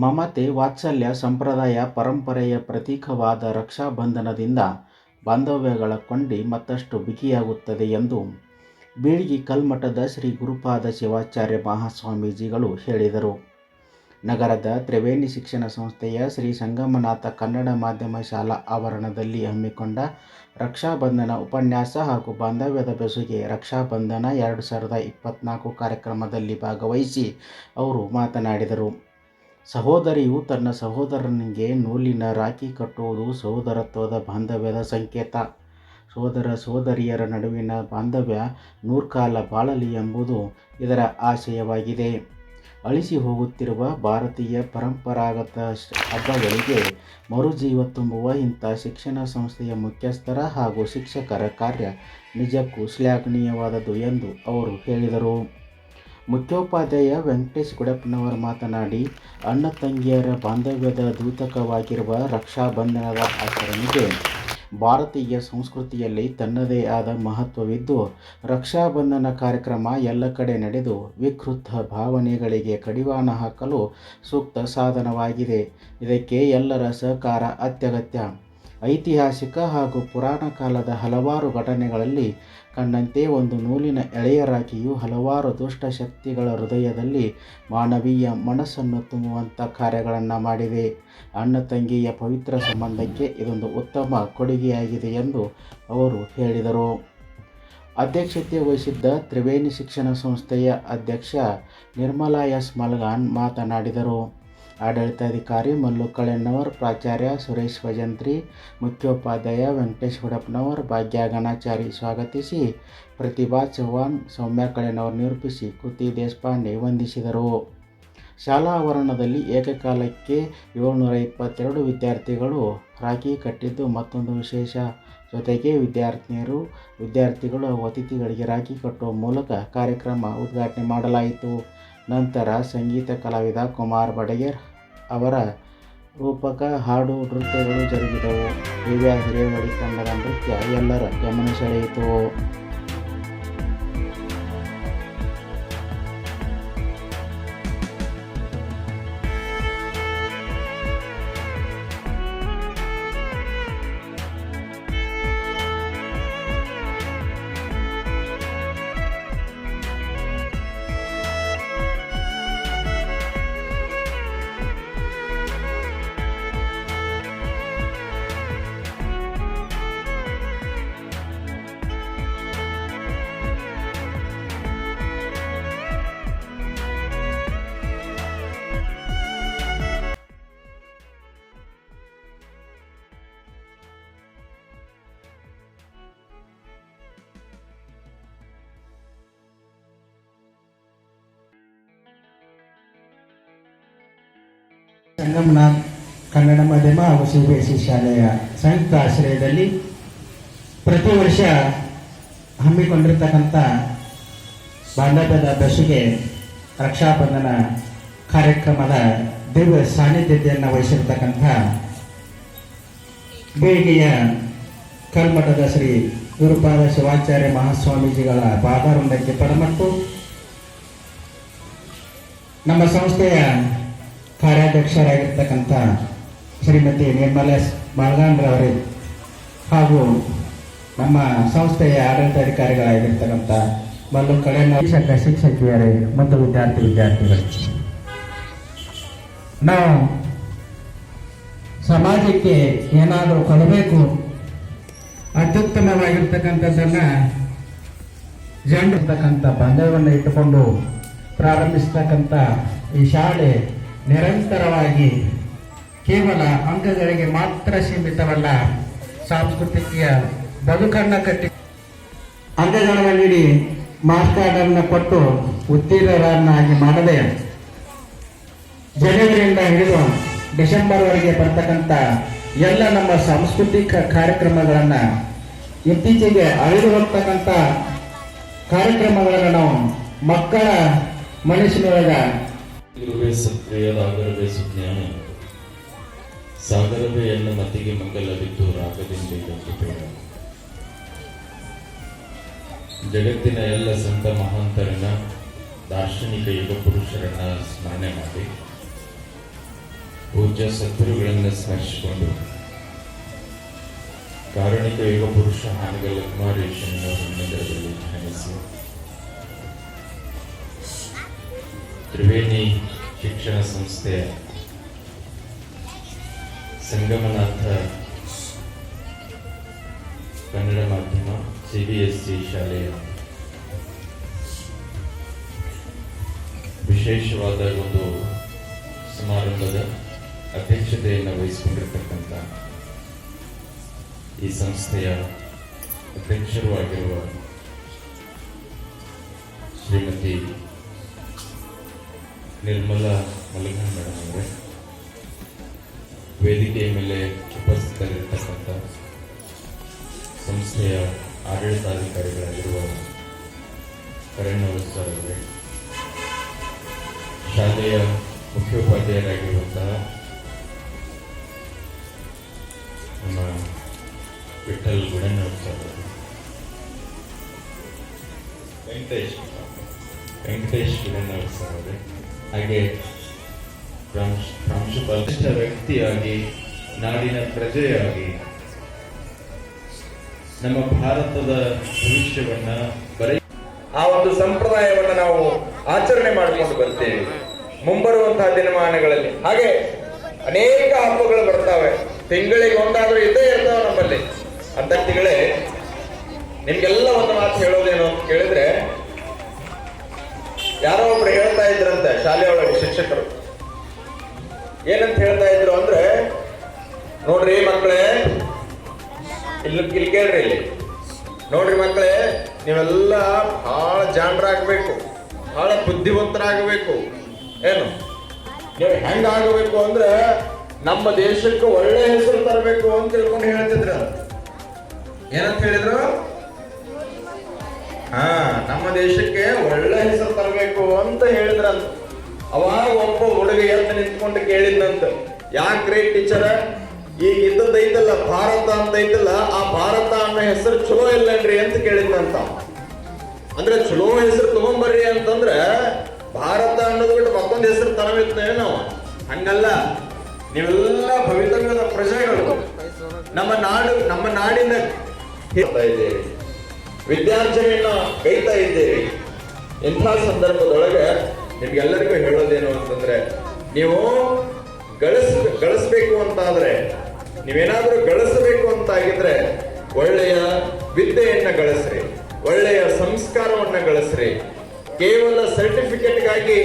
ಮಮತೆ ವಾತ್ಸಲ್ಯ ಸಂಪ್ರದಾಯ ಪರಂಪರೆಯ ಪ್ರತೀಕವಾದ ರಕ್ಷಾಬಂಧನದಿಂದ ಬಾಂಧವ್ಯಗಳ ಕೊಂಡಿ ಮತ್ತಷ್ಟು ಬಿಗಿಯಾಗುತ್ತದೆ ಎಂದು ಬೀಳ್ಗಿ ಕಲ್ಮಠದ ಶ್ರೀ ಗುರುಪಾದ ಶಿವಾಚಾರ್ಯ ಮಹಾಸ್ವಾಮೀಜಿಗಳು ಹೇಳಿದರು. ನಗರದ ತ್ರಿವೇಣಿ ಶಿಕ್ಷಣ ಸಂಸ್ಥೆಯ ಶ್ರೀ ಸಂಗಮನಾಥ ಕನ್ನಡ ಮಾಧ್ಯಮ ಶಾಲಾ ಆವರಣದಲ್ಲಿ ಹಮ್ಮಿಕೊಂಡ ರಕ್ಷಾಬಂಧನ ಉಪನ್ಯಾಸ ಹಾಗೂ ಬಾಂಧವ್ಯದ ಬೆಸುಗೆ ರಕ್ಷಾಬಂಧನ ಎರಡು ಸಾವಿರದ ಇಪ್ಪತ್ತ್ನಾಲ್ಕು ಕಾರ್ಯಕ್ರಮದಲ್ಲಿ ಭಾಗವಹಿಸಿ ಅವರು ಮಾತನಾಡಿದರು. ಸಹೋದರಿಯು ತನ್ನ ಸಹೋದರನಿಗೆ ನೂಲಿನ ರಾಖಿ ಕಟ್ಟುವುದು ಸಹೋದರತ್ವದ ಬಾಂಧವ್ಯದ ಸಂಕೇತ. ಸಹೋದರ ಸಹೋದರಿಯರ ನಡುವಿನ ಬಾಂಧವ್ಯ ನೂರ್ಕಾಲ ಬಾಳಲಿ ಎಂಬುದು ಇದರ ಆಶಯವಾಗಿದೆ. ಅಳಿಸಿ ಹೋಗುತ್ತಿರುವ ಭಾರತೀಯ ಪರಂಪರಾಗತ ಹಬ್ಬಗಳಿಗೆ ಮರುಜೀವ ತುಂಬುವ ಇಂಥ ಶಿಕ್ಷಣ ಸಂಸ್ಥೆಯ ಮುಖ್ಯಸ್ಥರ ಹಾಗೂ ಶಿಕ್ಷಕರ ಕಾರ್ಯ ನಿಜಕ್ಕೂ ಶ್ಲಾಘನೀಯವಾದದ್ದು ಎಂದು ಅವರು ಹೇಳಿದರು. ಮುಖ್ಯೋಪಾಧ್ಯಾಯ ವೆಂಕಟೇಶ್ ಗುಡಪ್ಪನವರು ಮಾತನಾಡಿ, ಅಣ್ಣ ತಂಗಿಯರ ಬಾಂಧವ್ಯದ ದ್ಯೂತಕವಾಗಿರುವ ರಕ್ಷಾಬಂಧನದ ಆಚರಣೆಗೆ ಭಾರತೀಯ ಸಂಸ್ಕೃತಿಯಲ್ಲಿ ತನ್ನದೇ ಆದ ಮಹತ್ವವಿದ್ದು ರಕ್ಷಾಬಂಧನ ಕಾರ್ಯಕ್ರಮ ಎಲ್ಲ ಕಡೆ ನಡೆದು ವಿಕೃತ ಭಾವನೆಗಳಿಗೆ ಕಡಿವಾಣ ಹಾಕಲು ಸೂಕ್ತ ಸಾಧನವಾಗಿದೆ. ಇದಕ್ಕೆ ಎಲ್ಲರ ಸಹಕಾರ ಅತ್ಯಗತ್ಯ. ಐತಿಹಾಸಿಕ ಹಾಗೂ ಪುರಾಣ ಕಾಲದ ಹಲವಾರು ಘಟನೆಗಳಲ್ಲಿ ಕಂಡಂತೆ ಒಂದು ನೂಲಿನ ಎಳೆಯ ರಾಖಿಯು ಹಲವಾರು ದುಷ್ಟ ಶಕ್ತಿಗಳ ಹೃದಯದಲ್ಲಿ ಮಾನವೀಯ ಮನಸ್ಸನ್ನು ತುಂಬುವಂಥ ಕಾರ್ಯಗಳನ್ನು ಮಾಡಿದೆ ಅಣ್ಣ ತಂಗಿಯ ಪವಿತ್ರ ಸಂಬಂಧಕ್ಕೆ ಇದೊಂದು ಉತ್ತಮ ಕೊಡುಗೆಯಾಗಿದೆ ಎಂದು ಅವರು ಹೇಳಿದರು. ಅಧ್ಯಕ್ಷತೆ ವಹಿಸಿದ್ದ ತ್ರಿವೇಣಿ ಶಿಕ್ಷಣ ಸಂಸ್ಥೆಯ ಅಧ್ಯಕ್ಷ ನಿರ್ಮಲಾ ಎಸ್ ಮಲ್ಗಾನ್ ಮಾತನಾಡಿದರು. ಆಡಳಿತಾಧಿಕಾರಿ ಮಲ್ಲು ಪ್ರಾಚಾರ್ಯ ಸುರೇಶ್ ಭಜಂತ್ರಿ ಮುಖ್ಯೋಪಾಧ್ಯಾಯ ವೆಂಕಟೇಶ್ ಹುಡಪ್ಪನವರ್, ಭಾಗ್ಯ ಗಣಾಚಾರಿ ಸ್ವಾಗತಿಸಿ ಪ್ರತಿಭಾ ಚೌಹಾಣ್ ಸೌಮ್ಯ ಕಳೆನವರ್ ನಿರೂಪಿಸಿ ಕೃತಿ ದೇಶಪಾಂಡೆ ವಂದಿಸಿದರು. ಶಾಲಾ ಆವರಣದಲ್ಲಿ ಏಕಕಾಲಕ್ಕೆ ಏಳ್ನೂರ ಇಪ್ಪತ್ತೆರಡು ವಿದ್ಯಾರ್ಥಿಗಳು ರಾಖಿ ಕಟ್ಟಿದ್ದು ಮತ್ತೊಂದು ವಿಶೇಷ. ಜೊತೆಗೆ ವಿದ್ಯಾರ್ಥಿನಿಯರು, ವಿದ್ಯಾರ್ಥಿಗಳು, ಅತಿಥಿಗಳಿಗೆ ರಾಖಿ ಕಟ್ಟುವ ಮೂಲಕ ಕಾರ್ಯಕ್ರಮ ಉದ್ಘಾಟನೆ ಮಾಡಲಾಯಿತು. ನಂತರ ಸಂಗೀತ ಕಲಾವಿದ ಕುಮಾರ್ ಬಡಗೇರ್ ಅವರ ರೂಪಕ ಹಾಡು ನೃತ್ಯಗಳು ಜರುಗಿದವು. ದಿವ್ಯಾ ಹಿರೇಮಡಿ ತಂಡದ ನೃತ್ಯ ಎಲ್ಲರ ಗಮನ ಸೆಳೆಯಿತು. ಸಂಗಮನಾಥ್ ಕನ್ನಡ ಮಾಧ್ಯಮ ಹಾಗೂ ಸಿಬಿಎಸ್ಇ ಶಾಲೆಯ ಸಂಯುಕ್ತ ಆಶ್ರಯದಲ್ಲಿ ಪ್ರತಿ ವರ್ಷ ಹಮ್ಮಿಕೊಂಡಿರ್ತಕ್ಕಂಥ ಬಾಂಧವ್ಯದ ದಶೆಗೆ ರಕ್ಷಾಬಂಧನ ಕಾರ್ಯಕ್ರಮದ ದಿವ್ಯ ಸಾನ್ನಿಧ್ಯತೆಯನ್ನು ವಹಿಸಿರ್ತಕ್ಕಂಥ ಬೇಡಿಕೆಯ ಕಲ್ಮಠದ ಶ್ರೀ ಗುರುಪಾದ ಶಿವಾಚಾರ್ಯ ಮಹಾಸ್ವಾಮೀಜಿಗಳ ಪಾದಾರೊಂದಕ್ಕೆ ಪರಮಟ್ಟು ನಮ್ಮ ಸಂಸ್ಥೆಯ ಕಾರ್ಯಾಧ್ಯಕ್ಷರಾಗಿರ್ತಕ್ಕಂಥ ಶ್ರೀಮತಿ ನಿರ್ಮಲಾ ಅವರೇ ಹಾಗೂ ನಮ್ಮ ಸಂಸ್ಥೆಯ ಆಡಳಿತಾಧಿಕಾರಿಗಳಾಗಿರ್ತಕ್ಕಂಥ ಮಲ್ಲು ಕಳೆನ ಶಿಕ್ಷಕ ಶಿಕ್ಷಕಿಯರೇ ಮತ್ತು ವಿದ್ಯಾರ್ಥಿ ವಿದ್ಯಾರ್ಥಿಗಳು. ನಾವು ಸಮಾಜಕ್ಕೆ ಏನಾದರೂ ಕೊಡಬೇಕು? ಅತ್ಯುತ್ತಮವಾಗಿರ್ತಕ್ಕಂಥದ್ದನ್ನ ಜನರಿರ್ತಕ್ಕಂಥ ಬಂಧವನ್ನು ಇಟ್ಟುಕೊಂಡು ಪ್ರಾರಂಭಿಸ್ತಕ್ಕಂಥ ಈ ಶಾಲೆ ನಿರಂತರವಾಗಿ ಕೇವಲ ಅಂಗಗಳಿಗೆ ಮಾತ್ರ ಸೀಮಿತವಲ್ಲ ಸಾಂಸ್ಕೃತಿಕ ಬದುಕನ್ನು ಕಟ್ಟಿ ಅಂಗಗಳನ್ನು ನೀಡಿ ಮಾರ್ಕ್ಸ್ ಕಾರ್ಡನ್ನು ಕೊಟ್ಟು ಉತ್ತೀರ್ಣರನ್ನಾಗಿ ಮಾಡದೆ, ಜನವರಿಯಿಂದ ಹಿಡಿದು ಡಿಸೆಂಬರ್ವರೆಗೆ ಬರ್ತಕ್ಕಂಥ ಎಲ್ಲ ನಮ್ಮ ಸಾಂಸ್ಕೃತಿಕ ಕಾರ್ಯಕ್ರಮಗಳನ್ನು ಇತ್ತೀಚೆಗೆ ಅಳಿದು ಹೋಗ್ತಕ್ಕಂಥ ಕಾರ್ಯಕ್ರಮಗಳನ್ನು ನಾವು ಮಕ್ಕಳ ಮನಸ್ಸಿನೊಳಗ ಇರುವೆ ಸಕ್ರಿಯರಾಗರವೇ ಸುಜ್ಞಾನ. ಸಾಗರವೇ ಎನ್ನ ಮತಿಗೆ ಮಂಗಲವಿದ್ದು ರಾಗದಿಂದ ಇದೊಂದು ಜಗತ್ತಿನ ಎಲ್ಲ ಸಂತ ಮಹಾಂತರನ್ನ ದಾರ್ಶನಿಕ ಯುಗ ಪುರುಷರನ್ನ ಸ್ಮರಣೆ ಮಾಡಿ, ಪೂಜ್ಯ ಸದ್ಗುರುಗಳನ್ನು ಸ್ಮರಿಸಿಕೊಂಡು, ಕಾರಣಿಕ ಯುಗ ಪುರುಷ ಹಾನಗಲ್ಲ ಕುಮಾರೇಶನವರ ಮಂದಿರದಲ್ಲಿ ಧ್ಯಾನಿಸಿ ತ್ರಿವೇಣಿ ಶಿಕ್ಷಣ ಸಂಸ್ಥೆ ಸಂಗಮನಾಥ ಕನ್ನಡ ಮಾಧ್ಯಮ ಸಿಬಿಎಸ್ಇ ಶಾಲೆಯ ವಿಶೇಷವಾದ ಒಂದು ಸಮಾರಂಭದ ಅಧ್ಯಕ್ಷತೆಯನ್ನು ವಹಿಸಿಕೊಂಡಿರ್ತಕ್ಕಂಥ ಈ ಸಂಸ್ಥೆಯ ಅಧ್ಯಕ್ಷರು ಆಗಿರುವ ಶ್ರೀಮತಿ ನಿರ್ಮಲಾ ಮಲಗನ್ ಮೇಡಮ್ ಅವರೇ ವೇದಿಕೆಯ ಮೇಲೆ ಉಪಸ್ಥಿತರಿರ್ತಕ್ಕಂಥ ಸಂಸ್ಥೆಯ ಆಡಳಿತಾಧಿಕಾರಿಗಳಾಗಿರುವ ಕರಣ್ ಸರ್ ಅವರೇ ಶಾಲೆಯ ಮುಖ್ಯೋಪಾಧ್ಯಾಯರಾಗಿರುವಂತಹ ನಮ್ಮ ವಿಠಲ್ ಗುಡಣ್ಣವ್ರ ಸರ್ ಅವರು. ವೆಂಕಟೇಶ್ ವೆಂಕಟೇಶ್ ಗುಡಣ್ಣವ್ರ ಸರ್ ಅವರೇ ಹಾಗೆ ಪ್ರಾಂಶುಪಾಲಿಷ್ಟ ಪ್ರಾಂಶುಪಾಲ ವ್ಯಕ್ತಿಯಾಗಿ, ನಾಡಿನ ಪ್ರಜೆಯಾಗಿ, ನಮ್ಮ ಭಾರತದ ಭವಿಷ್ಯವನ್ನ ಬರೀ ಆ ಒಂದು ಸಂಪ್ರದಾಯವನ್ನು ನಾವು ಆಚರಣೆ ಮಾಡಿಕೊಂಡು ಬರ್ತೇವೆ ಮುಂಬರುವಂತಹ ದಿನಮಾನಗಳಲ್ಲಿ. ಹಾಗೆ ಅನೇಕ ಹಬ್ಬಗಳು ಬರ್ತಾವೆ. ತಿಂಗಳಿಗೆ ಒಂದಾದ್ರೂ ಇದ್ದೇ ಇರ್ತಾವೆ ನಮ್ಮಲ್ಲಿ. ಅಭ್ಯರ್ಥಿಗಳೇ ನಿಮ್ಗೆಲ್ಲ ಒಂದು ಮಾತು ಹೇಳೋದೇನು ಅಂತ ಕೇಳಿದ್ರೆ, ಯಾರೋ ಒಬ್ರು ಇದ್ರಂತೆ ಶಾಲೆಯೊಳಗೆ ಶಿಕ್ಷಕರು. ಏನಂತ ಹೇಳ್ತಾ ಇದ್ರು ಅಂದ್ರೆ, ನೋಡ್ರಿ ಮಕ್ಕಳೇ, ಇಲ್ಲಿ ಇಲ್ಲಿ ಕೇಳ್ರಿ ಇಲ್ಲಿ. ನೋಡ್ರಿ ಮಕ್ಕಳೇ, ನೀವೆಲ್ಲ ಬಹಳ ಜಾಣರಾಗಬೇಕು ಬಹಳ ಬುದ್ಧಿವಂತರಾಗಬೇಕು. ಏನು? ನೀವು ಹೆಂಗಾಗಬೇಕು ಅಂದ್ರೆ, ನಮ್ಮ ದೇಶಕ್ಕೆ ಒಳ್ಳೆ ಹೆಸರು ತರಬೇಕು ಅಂತ ತಿಳ್ಕೊಂಡು ಹೇಳ್ತಿದ್ರ. ಏನಂತ ಹೇಳಿದ್ರು? ನಮ್ಮ ದೇಶಕ್ಕೆ ಒಳ್ಳೆ ಹೆಸರು ತರಬೇಕು ಅಂತ ಹೇಳಿದ್ರಂತ ಅವಾಗ ಒಬ್ಬ ಹುಡುಗ ಎದ್ದು ನಿಂತ್ಕೊಂಡು ಕೇಳಿದ್ನಂತ. ಯಾಕ್ರಿ ಟೀಚರ? ಈಗ ಇದ್ದದೈತಲ್ಲ ಭಾರತ ಅಂತ ಐತಲ್ಲ, ಆ ಭಾರತ ಅನ್ನೋ ಹೆಸರು ಚಲೋ ಇಲ್ಲನ್ರಿ ಅಂತ ಕೇಳಿದ್ನಂತ. ಅಂದ್ರೆ ಚಲೋ ಹೆಸರು ತಗೊಂಬರ್ರಿ ಅಂತಂದ್ರೆ ಭಾರತ ಅನ್ನೋದು ಬಿಟ್ಟು ಮತ್ತೊಂದು ಹೆಸರು ತರಬೇಕೇವೆ ನಾವು ಹಂಗಲ್ಲ. ನೀವೆಲ್ಲ ಭವಿತವ್ಯದ ಪ್ರಜೆಗಳು. ನಮ್ಮ ನಾಡು, ನಮ್ಮ ನಾಡಿನ ಇದ್ದೇವೆ ವಿದ್ಯಾರ್ಜನೆಯನ್ನ ಕೈತಾ ಇದ್ದೀರಿ. ಇಂಥ ಸಂದರ್ಭದೊಳಗೆ ನಿಮ್ಗೆಲ್ಲರಿಗೂ ಹೇಳೋದೇನು ಅಂತಂದ್ರೆ, ನೀವು ಗಳಿಸ್, ಗಳಿಸ್ಬೇಕು ಅಂತಾದ್ರೆ, ನೀವೇನಾದ್ರೂ ಗಳಿಸಬೇಕು ಅಂತಾಗಿದ್ರೆ ಒಳ್ಳೆಯ ವಿದ್ಯೆಯನ್ನ ಗಳಿಸ್ರಿ, ಒಳ್ಳೆಯ ಸಂಸ್ಕಾರವನ್ನ ಗಳಿಸ್ರಿ. ಕೇವಲ ಸರ್ಟಿಫಿಕೇಟ್ಗಾಗಿ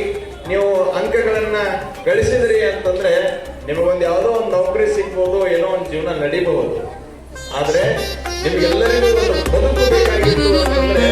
ನೀವು ಅಂಕಗಳನ್ನ ಗಳಿಸಿದ್ರಿ ಅಂತಂದ್ರೆ ನಿಮಗೊಂದು ಯಾವುದೋ ಒಂದು ನೌಕರಿ ಸಿಗ್ಬೋದು, ಏನೋ ಒಂದು ಜೀವನ ನಡಿಬಹುದು. ಆದರೆ ನಿಮಗೆಲ್ಲರಿಗೂ ಒಂದು ಬದುಕು ಬೇಕಾಗಿತ್ತು ಅಂತಂದ್ರೆ